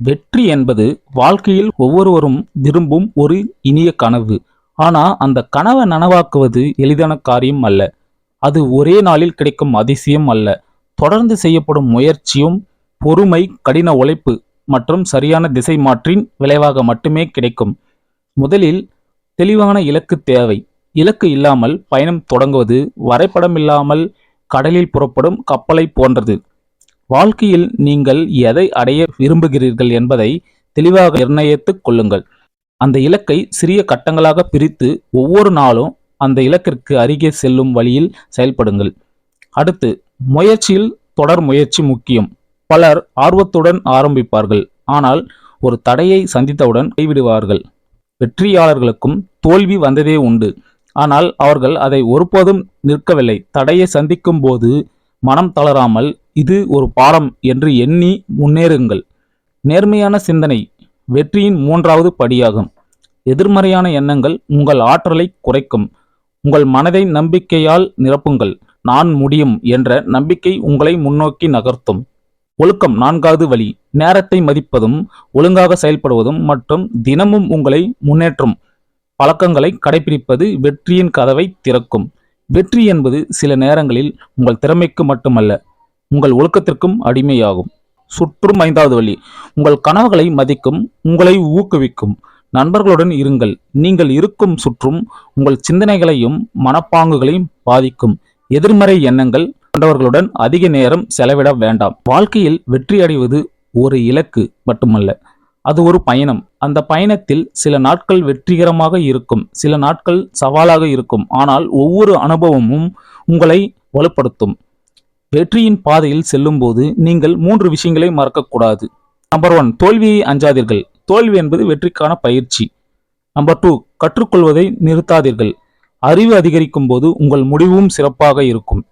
வெற்றி என்பது வாழ்க்கையில் ஒவ்வொருவரும் விரும்பும் ஒரு இனிய கனவு. ஆனால் அந்த கனவை நனவாக்குவது எளிதான காரியம் அல்ல. அது ஒரே நாளில் கிடைக்கும் அதிசயம் அல்ல. தொடர்ந்து செய்யப்படும் முயற்சியும் பொறுமை கடின உழைப்பு மற்றும் சரியான திசை மாற்றின் விளைவாக மட்டுமே கிடைக்கும். முதலில் தெளிவான இலக்கு தேவை. இலக்கு இல்லாமல் பயணம் தொடங்குவது வரைபடம் இல்லாமல் கடலில் புறப்படும் கப்பலை போன்றது. வாழ்க்கையில் நீங்கள் எதை அடைய விரும்புகிறீர்கள் என்பதை தெளிவாக நிர்ணயித்துக் கொள்ளுங்கள். அந்த இலக்கை சிறிய கட்டங்களாக பிரித்து ஒவ்வொரு நாளும் அந்த இலக்கிற்கு அருகே செல்லும் வழியில் செயல்படுங்கள். அடுத்து முயற்சியில் தொடர் முயற்சி முக்கியம். பலர் ஆர்வத்துடன் ஆரம்பிப்பார்கள் ஆனால் ஒரு தடையை சந்தித்தவுடன் கைவிடுவார்கள். வெற்றியாளர்களுக்கும் தோல்வி வந்ததே உண்டு ஆனால் அவர்கள் அதை ஒருபோதும் நிற்கவில்லை. தடையை சந்திக்கும் போது மனம் தளராமல் இது ஒரு பாடம் என்று எண்ணி முன்னேறுங்கள். நேர்மையான சிந்தனை வெற்றியின் மூன்றாவது படியாகும். எதிர்மறையான எண்ணங்கள் உங்கள் ஆற்றலை குறைக்கும். உங்கள் மனதை நம்பிக்கையால் நிரப்புங்கள். நான் முடியும் என்ற நம்பிக்கை உங்களை முன்னோக்கி நகர்த்தும். ஒழுக்கம் நான்காவது வழி. நேரத்தை மதிப்பதும் ஒழுங்காக செயல்படுவதும் மற்றும் தினமும் உங்களை முன்னேற்றும். பழக்கங்களை கடைபிடிப்பது வெற்றியின் கதவை திறக்கும். வெற்றி என்பது சில நேரங்களில் உங்கள் திறமைக்கு மட்டுமல்ல உங்கள் ஒழுக்கத்திற்கும் அடிமையாகும். சுற்றும் ஐந்தாவது வழி உங்கள் கனவுகளை மதிக்கும் உங்களை ஊக்குவிக்கும். நண்பர்களுடன் இருங்கள். நீங்கள் இருக்கும் சுற்றும் உங்கள் சிந்தனைகளையும் மனப்பாங்குகளையும் பாதிக்கும். எதிர்மறை எண்ணங்கள் கொண்டவர்களுடன் அதிக நேரம் செலவிட வேண்டாம். வாழ்க்கையில் வெற்றி அடைவது ஒரு இலக்கு மட்டுமல்ல அது ஒரு பயணம். அந்த பயணத்தில் சில நாட்கள் வெற்றிகரமாக இருக்கும் சில நாட்கள் சவாலாக இருக்கும். ஆனால் ஒவ்வொரு அனுபவமும் உங்களை வலுப்படுத்தும். வெற்றியின் பாதையில் செல்லும்போது நீங்கள் மூன்று விஷயங்களை மறக்கக்கூடாது. நம்பர் ஒன் தோல்வியை அஞ்சாதீர்கள். தோல்வி என்பது வெற்றிக்கான பயிற்சி. நம்பர் டூ கற்றுக்கொள்வதை நிறுத்தாதீர்கள். அறிவு அதிகரிக்கும் போது உங்கள் முடிவும் சிறப்பாக இருக்கும்.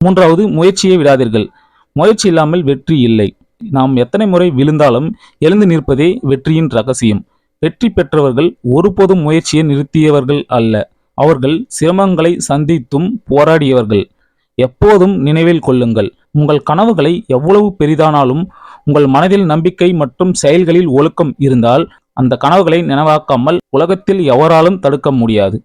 மூன்றாவது முயற்சியை விடாதீர்கள். முயற்சி இல்லாமல் வெற்றி இல்லை. நாம் எத்தனை முறை விழுந்தாலும் எழுந்து நிற்பதே வெற்றியின் ரகசியம். வெற்றி பெற்றவர்கள் ஒருபோதும் முயற்சியை நிறுத்தியவர்கள் அல்ல. அவர்கள் சிரமங்களை சந்தித்தும் போராடியவர்கள். எப்போதும் நினைவில் கொள்ளுங்கள். உங்கள் கனவுகளை எவ்வளவு பெரிதானாலும் உங்கள் மனதில் நம்பிக்கை மற்றும் செயல்களில் ஒழுக்கம் இருந்தால் அந்த கனவுகளை நினைவாக்காமல் உலகத்தில் எவராலும் தடுக்க முடியாது.